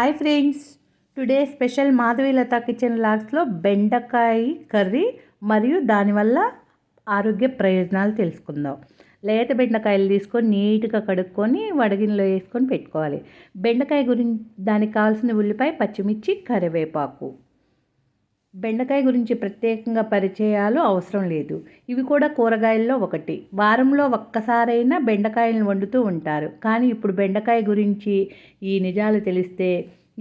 Hi friends. Today special Madhavilatha kitchen లాగ్స్లో బెండకాయ curry మరియు దానివల్ల ఆరోగ్య ప్రయోజనాలు తెలుసుకుందాం. లేత బెండకాయలు తీసుకొని నీట్గా కడుక్కొని వడగిన్లో వేసుకొని పెట్టుకోవాలి. బెండకాయ గురించి దానికి కావాల్సిన ఉల్లిపాయ పచ్చిమిర్చి కరివేపాకు. బెండకాయ గురించి ప్రత్యేకంగా పరిచయాలు అవసరం లేదు. ఇవి కూడా కూరగాయల్లో ఒకటి. వారంలో ఒక్కసారైనా బెండకాయలను వండుతూ ఉంటారు. కానీ ఇప్పుడు బెండకాయ గురించి ఈ నిజాలు తెలిస్తే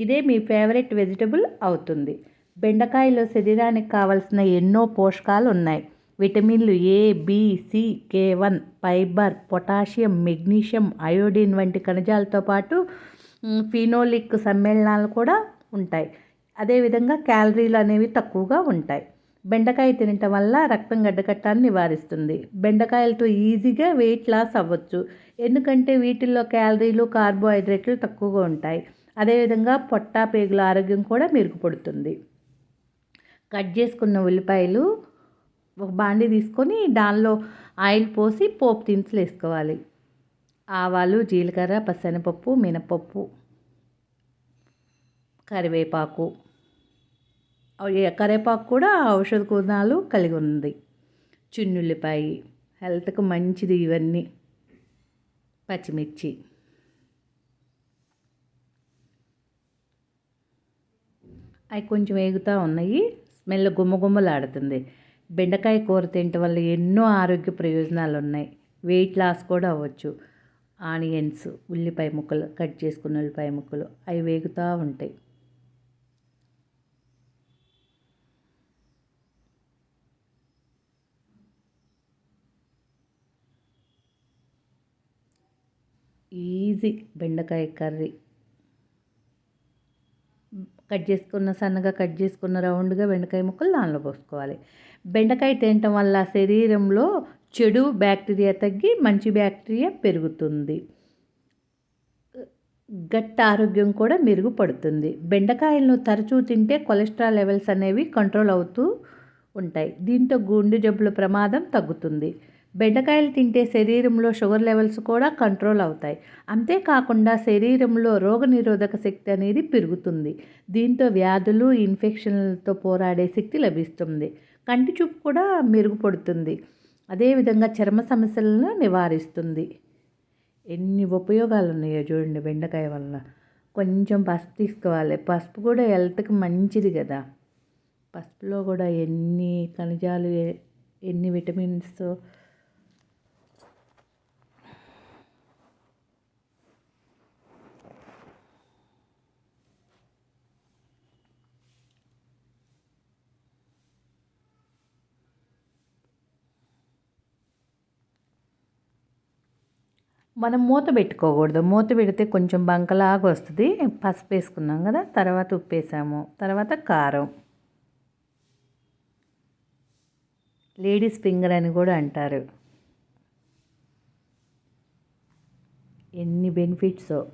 ఇదే మీ ఫేవరెట్ వెజిటబుల్ అవుతుంది. బెండకాయలో శరీరానికి కావలసిన ఎన్నో పోషకాలు ఉన్నాయి. విటమిన్లు A B C K one fibre potassium magnesium iodine వంటి ఖనిజాలతో పాటు ఫినోలిక్ సమ్మేళనాలు కూడా ఉంటాయి. అదేవిధంగా క్యాలరీలు అనేవి తక్కువగా ఉంటాయి. బెండకాయ తినటం వల్ల రక్తం గడ్డకట్టాన్ని నివారిస్తుంది. బెండకాయలతో ఈజీగా వెయిట్ లాస్ అవ్వచ్చు. ఎందుకంటే వీటిల్లో క్యాలరీలు కార్బోహైడ్రేట్లు తక్కువగా ఉంటాయి. అదేవిధంగా పొట్ట పేగుల ఆరోగ్యం కూడా మెరుగుపడుతుంది. కట్ చేసుకున్న ఉల్లిపాయలు ఒక బాండి తీసుకొని దానిలో ఆయిల్ పోసి పోపు దినుసులు వేసుకోవాలి. ఆవాలు జీలకర్ర పసనపప్పు మినపప్పు కరివేపాకు కరివేపాకు కూడా ఔషధ గుణాలు కలిగి ఉంది. చున్నుల్లిపాయ హెల్త్కి మంచిది ఇవన్నీ. పచ్చిమిర్చి. అవి కొంచెం వేగుతూ ఉన్నాయి. స్మెల్ గుమ్మగుమ్మలాడుతుంది బెండకాయ కూర తినటం వల్ల ఎన్నో ఆరోగ్య ప్రయోజనాలు ఉన్నాయి వెయిట్ లాస్ కూడా అవ్వచ్చు. ఆనియన్స్ ఉల్లిపాయ ముక్కలు కట్ చేసుకున్న ఉల్లిపాయ ముక్కలు అవి వేగుతూ ఉంటాయి. ఈజీ బెండకాయ కర్రీ. కట్ చేసుకున్న సన్నగా కట్ చేసుకున్న రౌండ్గా బెండకాయ ముక్కలు దానిలో పోసుకోవాలి. బెండకాయ తినటం వల్ల శరీరంలో చెడు బ్యాక్టీరియా తగ్గి మంచి బ్యాక్టీరియా పెరుగుతుంది. గట్ ఆరోగ్యం కూడా మెరుగుపడుతుంది. బెండకాయలను తరచూ తింటే కొలెస్ట్రాల్ లెవెల్స్ అనేవి కంట్రోల్ అవుతూ ఉంటాయి. దీంతో గుండె జబ్బుల ప్రమాదం తగ్గుతుంది. బెండకాయలు తింటే శరీరంలో షుగర్ లెవెల్స్ కూడా కంట్రోల్ అవుతాయి. అంతేకాకుండా శరీరంలో రోగనిరోధక శక్తి అనేది పెరుగుతుంది. దీంతో వ్యాధులు ఇన్ఫెక్షన్లతో పోరాడే శక్తి లభిస్తుంది. కంటి చూపు కూడా మెరుగుపడుతుంది. అదేవిధంగా చర్మ సమస్యలను నివారిస్తుంది. ఎన్ని ఉపయోగాలు ఉన్నాయో చూడండి బెండకాయ వల్ల కొంచెం పసుపు తీసుకోవాలి. పసుపు కూడా హెల్త్కి మంచిది కదా. పసుపులో కూడా ఎన్ని ఖనిజాలు ఎన్ని విటమిన్స్ మనం మూత పెట్టుకోకూడదు. మూత పెడితే కొంచెం బంకలాగా వస్తుంది. పసుపు వేసుకున్నాం కదా తర్వాత ఉప్పు వేసాము. తర్వాత కారం. లేడీస్ ఫింగర్ అని కూడా అంటారు. ఎన్ని బెనిఫిట్సో.